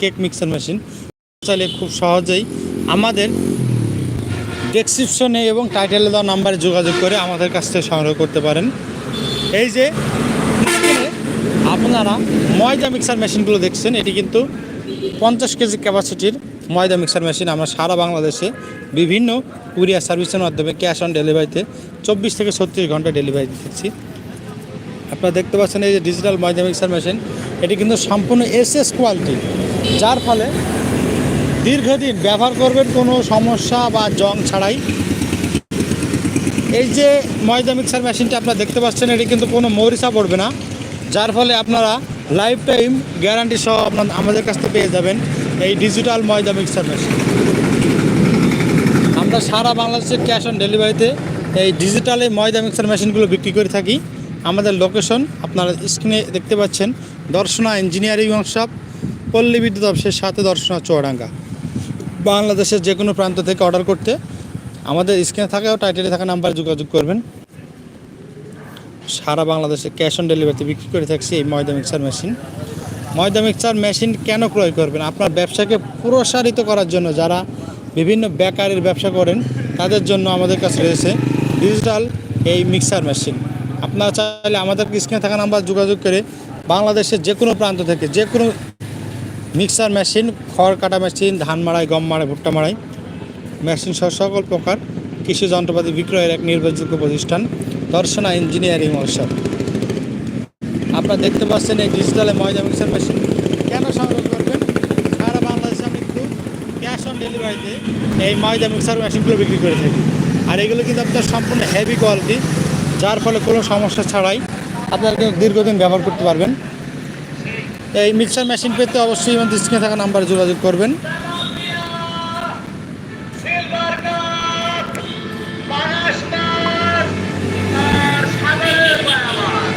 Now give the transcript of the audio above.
Cake mixer machine. চাইলে খুব সহজেই আমাদের ডেসক্রিপশনে এবং টাইটেলে দেওয়া নাম্বারে যোগাযোগ করে আমাদের কাছ থেকে সংগ্রহ করতে পারেন। এই যে, আপনারা ময়দা মিক্সার মেশিনগুলো দেখছেন, এটি কিন্তু পঞ্চাশ কেজি ক্যাপাসিটির ময়দা মিক্সার মেশিন। আমরা সারা বাংলাদেশে বিভিন্ন কুরিয়ার সার্ভিসের মাধ্যমে ক্যাশ অন ডেলিভারিতে চব্বিশ থেকে ছত্রিশ ঘণ্টা ডেলিভারি দিচ্ছি। আপনারা দেখতে পাচ্ছেন এই যে ডিজিটাল ময়দা মিক্সার মেশিন, এটি কিন্তু সম্পূর্ণ এসএস কোয়ালিটি যার ফলে দীর্ঘদিন ব্যবহার করবেন কোনো সমস্যা বা জং ছাড়াই। এই যে ময়দা মিক্সার মেশিনটা আপনারা দেখতে পাচ্ছেন, এটি কিন্তু কোনো মরিচা পড়বে না। যার ফলে আপনারা লাইফ টাইম গ্যারান্টি সহ আপনার আমাদের কাছ থেকে পেয়ে যাবেন এই ডিজিটাল ময়দা মিক্সার মেশিন। আমরা সারা বাংলাদেশের ক্যাশ অন ডেলিভারিতে এই ডিজিটাল এই ময়দা মিক্সার মেশিনগুলো বিক্রি করে থাকি। আমাদের লোকেশন আপনারা স্ক্রিনে দেখতে পাচ্ছেন, দর্শনা ইঞ্জিনিয়ারিং ওয়ার্কশপ। পল্লী বিদ্যুৎ অফিসের সাথে দর্শনা চুয়াডাঙ্গা। বাংলাদেশের যে কোনো প্রান্ত থেকে অর্ডার করতে আমাদের স্ক্রিনে থাকা ও টাইটেলে থাকা নাম্বারে যোগাযোগ করবেন। সারা বাংলাদেশে ক্যাশ অন ডেলিভারিতে বিক্রি করে থাকছি এই ময়দা মিক্সার মেশিন। ময়দা মিক্সার মেশিন কেন ক্রয় করবেন? আপনার ব্যবসাকে প্রসারিত করার জন্য যারা বিভিন্ন বেকারির ব্যবসা করেন, তাদের জন্য আমাদের কাছে রয়েছে ডিজিটাল এই মিক্সার মেশিন। আপনারা চাইলে আমাদের স্ক্রিনে থাকা নাম্বার যোগাযোগ করে বাংলাদেশের যে কোনো প্রান্ত থেকে, যে কোনো মিক্সার মেশিন খড় কাটা মেশিন, ধান মাড়াই, গম মাড়াই, ভুট্টা মাড়াই। মেশিন সহ সকল প্রকার কৃষি যন্ত্রপাতি বিক্রয়ের এক নির্ভরযোগ্য প্রতিষ্ঠান, দর্শনা ইঞ্জিনিয়ারিং ওয়ার্কশপ। আপনারা দেখতে পাচ্ছেন এই ডিজিটালে ময়দা মিক্সার মেশিন কেন সংগ্রহ করবেন? সারা বাংলাদেশে আমি কিন্তু ক্যাশ অন ডেলিভারিতে এই ময়দা মিক্সার মেশিনগুলো বিক্রি করে থাকি। আর এগুলো কিন্তু আপনার সম্পূর্ণ হেভি কোয়ালিটি যার ফলে কোনো সমস্যা ছাড়াই আপনারা কিন্তু দীর্ঘদিন ব্যবহার করতে পারবেন। এই মিক্সার মেশিন পেতে অবশ্যই আমাদের স্ক্রিনে থাকা নাম্বারে যোগাযোগ করবেন।